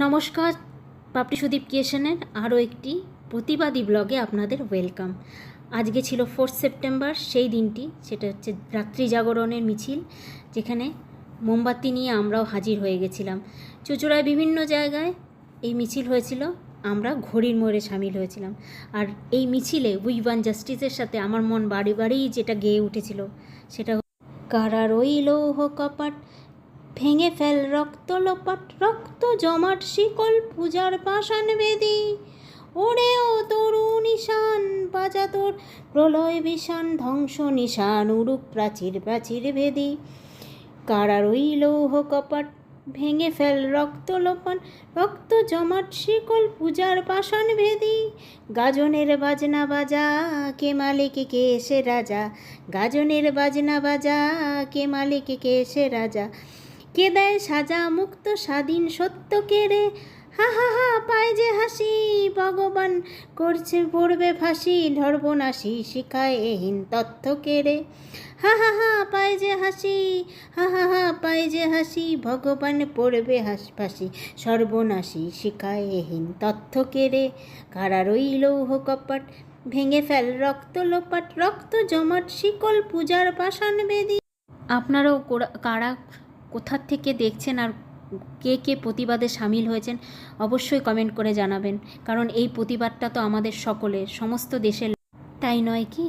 নমস্কার, পাপড়ি সুদীপ কিয়েশনের আরও একটি প্রতিবাদী ব্লগে আপনাদের ওয়েলকাম। আজকে ছিল ফোর্থ সেপ্টেম্বর, সেই দিনটি, সেটা হচ্ছে রাত্রি জাগরণের মিছিল, যেখানে মোমবাতি নিয়ে আমরাও হাজির হয়ে গেছিলাম। চুচুড়ায় বিভিন্ন জায়গায় এই মিছিল হয়েছিল, আমরা ঘড়ির মোড়ে সামিল হয়েছিলাম। আর এই মিছিলে উই ওয়ান জাস্টিসের সাথে আমার মন বাড়ি বাড়ি যেটা গেয়ে উঠেছিল, সেটা কারা রইল কপাট ভেঙে ফেল রক্ত লোপাট, রক্ত জমাট, শিকল পূজার পাষাণ বেদি। ওরে ও তরু নিশান, বাজা তোর প্রলয় বিষান, ধ্বংস নিশান, উরুক প্রাচীর প্রাচীর ভেদি কারা রইল লৌহ কপাট, ভেঙে ফেল রক্ত লোপান রক্ত জমাট, শিকল পূজার পাষাণ ভেদি গাজনের বাজনা বাজা, কে মালিক, কে এসে রাজা? গাজনের বাজনা বাজা, কে মালিক, কে এসে রাজা? কে দেয় সাজা মুক্ত স্বাধীন সত্য কে রে? হা হা হা, পায় যে হাসি, ভগবান করছে পড়বে ফাঁসি ধর্বনাশি শিখায় এহীন তথ্য কেড়ে হা হা হা, পায় যে হাসি, হা হা হা, পায় যে হাসি, ভগবান পড়বে হাস, ফাঁসি, সর্বনাশী শিখায় এহীন তথ্য কেড়ে কারা রইল হো কপাট, ভেঙে ফেল রক্ত লোপাট, রক্ত জমাট, শিকল পূজার পাষাণ বেদি। আপনারাও কোরা- কোথার থেকে দেখছেন আর কে কে প্রতিবাদে সামিল হয়েছেন, অবশ্যই কমেন্ট করে জানাবেন। কারণ এই প্রতিবাদটা তো আমাদের সকলের, সমস্ত দেশের তাই নয় কি?